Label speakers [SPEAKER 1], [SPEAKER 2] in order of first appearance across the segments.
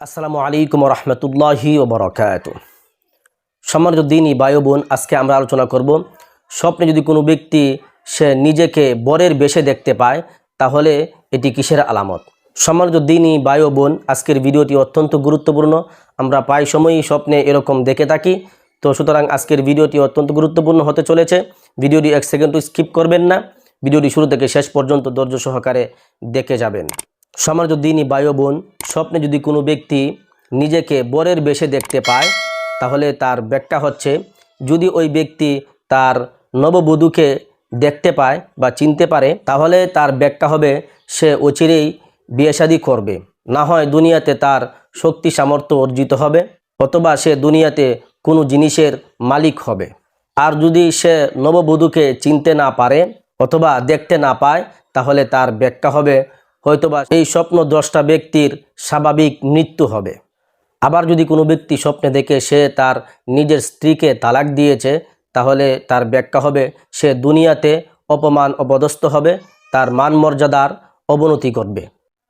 [SPEAKER 1] আসসালামু আলাইকুম রহমতুল্লাহি ওবরাকাত। সম্মানিত দিনই বায়ু বোন আজকে আমরা আলোচনা করব স্বপ্নে যদি কোনো ব্যক্তি সে নিজেকে বরের বেশে দেখতে পায়, তাহলে এটি কিসের আলামত? সম্মানিত দিনই বায়ু বোন আজকের ভিডিওটি অত্যন্ত গুরুত্বপূর্ণ। আমরা প্রায় সময়ই স্বপ্নে এরকম দেখে থাকি। তো সুতরাং আজকের ভিডিওটি অত্যন্ত গুরুত্বপূর্ণ হতে চলেছে। ভিডিওটি এক সেকেন্ডও স্কিপ করবেন না। ভিডিওটি শুরু থেকে শেষ পর্যন্ত ধৈর্য সহকারে দেখে যাবেন। সমাজ দিনই বায়ু বোন স্বপ্নে যদি কোনো ব্যক্তি নিজেকে বরের বেশে দেখতে পায়, তাহলে তার ব্যাখ্যা হচ্ছে, যদি ওই ব্যক্তি তার নববধূকে দেখতে পায় বা চিনতে পারে, তাহলে তার ব্যাখ্যা হবে, সে অচিরেই বিয়েশাদি করবে। না হয় দুনিয়াতে তার শক্তি সামর্থ্য অর্জিত হবে, অথবা সে দুনিয়াতে কোনো জিনিসের মালিক হবে। আর যদি সে নববধূকে চিনতে না পারে, অথবা দেখতে না পায়, তাহলে তার ব্যাখ্যা হবে হয়তোবা এই স্বপ্ন দ্রষ্টা ব্যক্তির স্বাভাবিক মৃত্যু হবে। আবার যদি কোনো ব্যক্তি স্বপ্নে দেখে সে তার নিজের স্ত্রীকে তালাক দিয়েছে, তাহলে তার ব্যাখ্যা হবে, সে দুনিয়াতে অপমান অপদস্থ হবে, তার মান মর্যাদার অবনতি করবে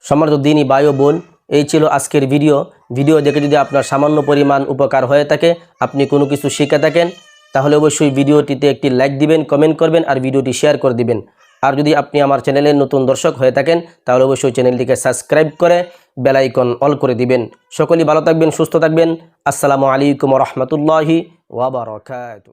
[SPEAKER 1] সমর্থ দিনই বায়ু বোন, এই ছিল আজকের ভিডিও। ভিডিও দেখে যদি আপনার সামান্য পরিমাণ উপকার হয়ে থাকে, আপনি কোনো কিছু শিখে থাকেন, তাহলে অবশ্যই ভিডিওটিতে একটি লাইক দিবেন, কমেন্ট করবেন, আর ভিডিওটি শেয়ার করে দিবেন। আর যদি আপনি আমার চ্যানেলের নতুন দর্শক হয়ে থাকেন, তাহলে অবশ্যই চ্যানেলটিকে সাবস্ক্রাইব করে বেলাইকন অল করে দিবেন। সকলেই ভালো থাকবেন, সুস্থ থাকবেন। আসসালামু আলাইকুম রহমতুল্লাহি ওয়াবারকাতু